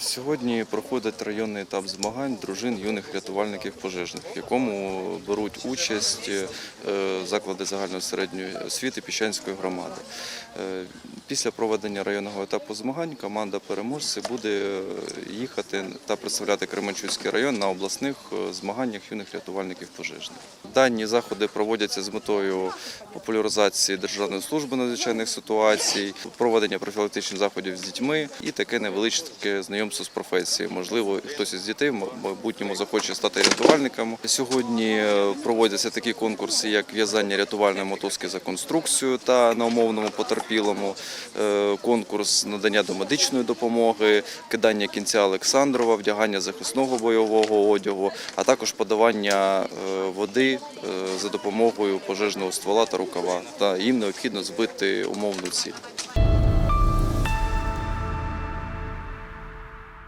Сьогодні проходить районний етап змагань дружин юних рятувальників пожежних, в якому беруть участь е, заклади загальної середньої освіти Піщанської громади. Е, Після проведення районного етапу змагань команда переможців буде е, їхати та представляти Кременчуцький район на обласних змаганнях юних рятувальників пожежних. Дані заходи проводяться з метою популяризації Державної служби надзвичайних ситуацій, проведення профілактичних заходів з дітьми і таке невеличке знайомство з професією. Можливо, хтось із дітей в майбутньому захоче стати рятувальником. Сьогодні е, проводяться такі конкурси, як в'язання рятувальної мотузки за конструкцію та на умовному потерпілому, е, конкурс надання домедичної допомоги, кидання кінця Олександрова, вдягання захисного бойового одягу, а також подавання е, води за допомогою пожежного ствола та рукава. Та їм необхідно збити умовну ціль.